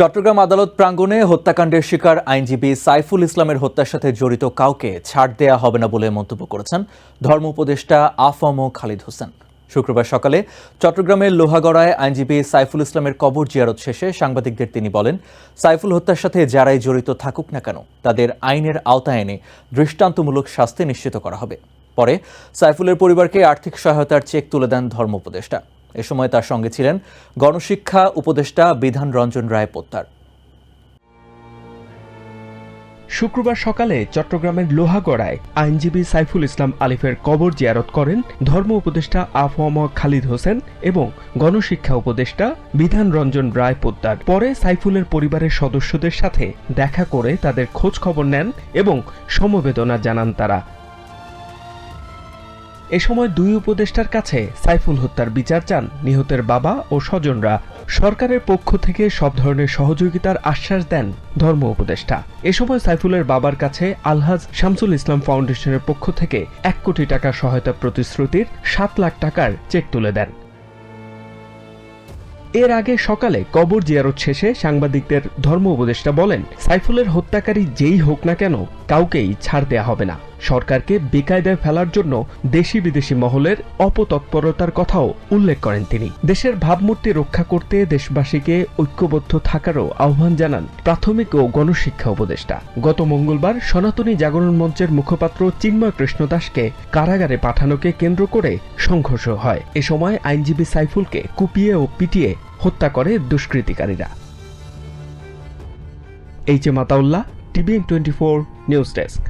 চট্টগ্রাম আদালত প্রাঙ্গণে হত্যাকাণ্ডের শিকার আইনজীবী সাইফুল ইসলামের হত্যার সাথে জড়িত কাউকে ছাড় দেয়া হবে না বলে মন্তব্য করেছেন ধর্ম উপদেষ্টা আফম খালিদ হোসেন। শুক্রবার সকালে চট্টগ্রামের লোহাগড়ায় আইনজীবী সাইফুল ইসলামের কবর জিয়ারত শেষে সাংবাদিকদের তিনি বলেন, সাইফুল হত্যার সাথে যারাই জড়িত থাকুক না কেন, তাদের আইনের আওতায় এনে দৃষ্টান্তমূলক শাস্তি নিশ্চিত করা হবে। পরে সাইফুলের পরিবারকে আর্থিক সহায়তার চেক তুলে দেন ধর্ম উপদেষ্টা। এ সময় তার সঙ্গে ছিলেন গণশিক্ষা উপদেষ্টা বিধান রঞ্জন রায় পোত্তার শুক্রবার সকালে চট্টগ্রামের লোহাগড়ায় আইনজীবী সাইফুল ইসলাম আলিফের কবর জিয়ারত করেন ধর্ম উপদেষ্টা আফম খালিদ হোসেন এবং গণশিক্ষা উপদেষ্টা বিধান রঞ্জন রায় পোদ্দার। পরে সাইফুলের পরিবারের সদস্যদের সাথে দেখা করে তাদের খোঁজ খবর নেন এবং সমবেদনা জানান তারা। এ সময় দুই উপদেষ্টার কাছে সাইফুল হত্যার বিচার চান নিহতের বাবা ও স্বজনরা। সরকারের পক্ষ থেকে সব ধরনের সহযোগিতার আশ্বাস দেন ধর্ম উপদেষ্টা। এ সময় সাইফুলের বাবার কাছে আলহাজ শামসুল ইসলাম ফাউন্ডেশনের পক্ষ থেকে এক কোটি টাকা সহায়তা প্রতিশ্রুতির সাত লাখ টাকার চেক তুলে দেন। এর আগে সকালে কবর জিয়ারত শেষে সাংবাদিকদের ধর্ম উপদেষ্টা বলেন, সাইফুলের হত্যাকারী যেই হোক না কেন কাউকেই ছাড় দেয়া হবে না। সরকারকে বেকায়দায় ফেলার জন্য দেশি বিদেশি মহলের অপতৎপরতার কথাও উল্লেখ করেন তিনি। দেশের ভাবমূর্তি রক্ষা করতে দেশবাসীকে ঐক্যবদ্ধ থাকারও আহ্বান জানান প্রাথমিক ও গণশিক্ষা উপদেষ্টা। গত মঙ্গলবার সনাতনী জাগরণ মঞ্চের মুখপাত্র চিন্ময় কৃষ্ণ দাসকে কারাগারে পাঠানোকে কেন্দ্র করে সংঘর্ষ হয়। এ সময় আইনজীবী সাইফুলকে কুপিয়ে ও পিটিয়ে হত্যা করে দুষ্কৃতিকারীরা। H A Mataullah, TVN twenty four news desk.